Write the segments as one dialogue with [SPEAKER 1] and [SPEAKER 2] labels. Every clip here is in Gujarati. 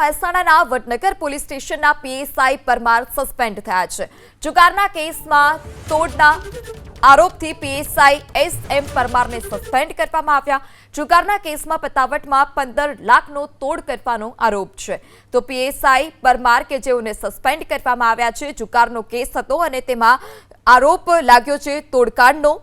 [SPEAKER 1] મહેસાણાના વડનગર પોલીસ સ્ટેશનના પીએસઆઈ પરમાર સસ્પેન્ડ થયા છે. જુગારના કેસમાં તોડના આરોપથી પીએસઆઈ એસ એમ પરમારને સસ્પેન્ડ કરવામાં આવ્યા. જુગારના કેસમાં પતાવટમાં પંદર લાખનો તોડ કરવાનો આરોપ છે. તો પીએસઆઈ પરમાર કે જેઓને સસ્પેન્ડ કરવામાં આવ્યા છે, જુગારનો કેસ હતો અને તેમાં આરોપ લાગ્યો છે, તોડકાંડનો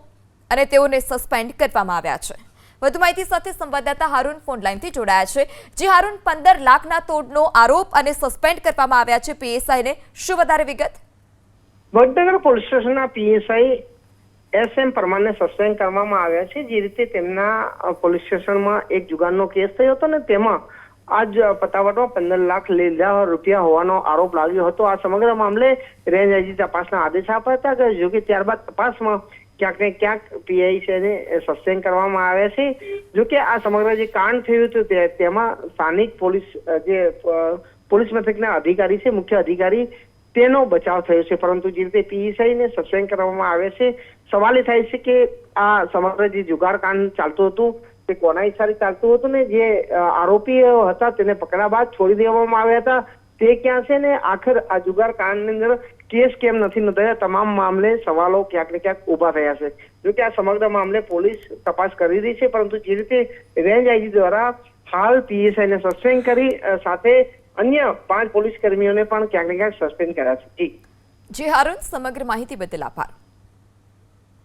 [SPEAKER 1] અને તેઓને સસ્પેન્ડ કરવામાં આવ્યા છે. વધુ માહિતી સાથે સંવાદદાતા હારૂન ફોન જોડાયા છે. જે હારૂન, પંદર લાખના તોડનો આરોપ અને સસ્પેન્ડ કરવામાં આવ્યા છે પીએસઆઈને. શું વધારે વિગત?
[SPEAKER 2] વડનગર પોલીસ સ્ટેશનના પીએસઆઈ એસ એમ પરમારને સસ્પેન્ડ કરવામાં આવ્યા છે. જે રીતે તેમના પોલીસ સ્ટેશનમાં એક જુગારનો કેસ થયો હતો ને તેમાં આજ પતાવટમાં પંદર લાખ લીધા રૂપિયા હોવાનો આરોપ લાગ્યો હતો. આ સમગ્ર મામલે રેન્જ આઈજી તપાસના આદેશ આપ્યા હતા કે જો કે ત્યારબાદ તપાસમાં ક્યાંક ને ક્યાંક પીઆઈ છે ને સસ્પેન્ડ કરવામાં આવ્યા છે. જો કે આ સમગ્ર જે કાંડ થયું હતું તેમાં સ્થાનિક પોલીસ જે પોલીસ મથકના અધિકારી છે, મુખ્ય અધિકારી, તેનો બચાવ થયો છે. પરંતુ જે રીતે પીએસઆઈ ને સસ્પેન્ડ કરવામાં આવે છે, સવાલ એ થાય છે કે આ સમગ્ર જે જુગાર કાંડ ચાલતું હતું, તે કોના ઈશારે ચાલતું હતું ને જે આરોપીઓ હતા તેને પકડ્યા બાદ છોડી દેવામાં આવ્યા હતા, તે ક્યાં છે ને આખર આ જુગાર કાંડની અંદર કેસ કેમ નથી નોંધાયા, તમામ મામલે સવાલો ક્યાંક ને ક્યાંક ઊભા થયા છે. જો કે આ સમગ્ર મામલે પોલીસ તપાસ કરી રહી છે, પરંતુ જે રીતે રેન્જ આઈજી દ્વારા હાલ પીએસઆઈ ને સસ્પેન્ડ કરી સાથે અન્ય પાંચ પોલીસ કર્મીઓને પણ ક્યાંક ને ક્યાંક સસ્પેન્ડ કર્યા છે. જી.
[SPEAKER 1] જી, હારૂન, સમગ્ર માહિતી બદલ આભાર.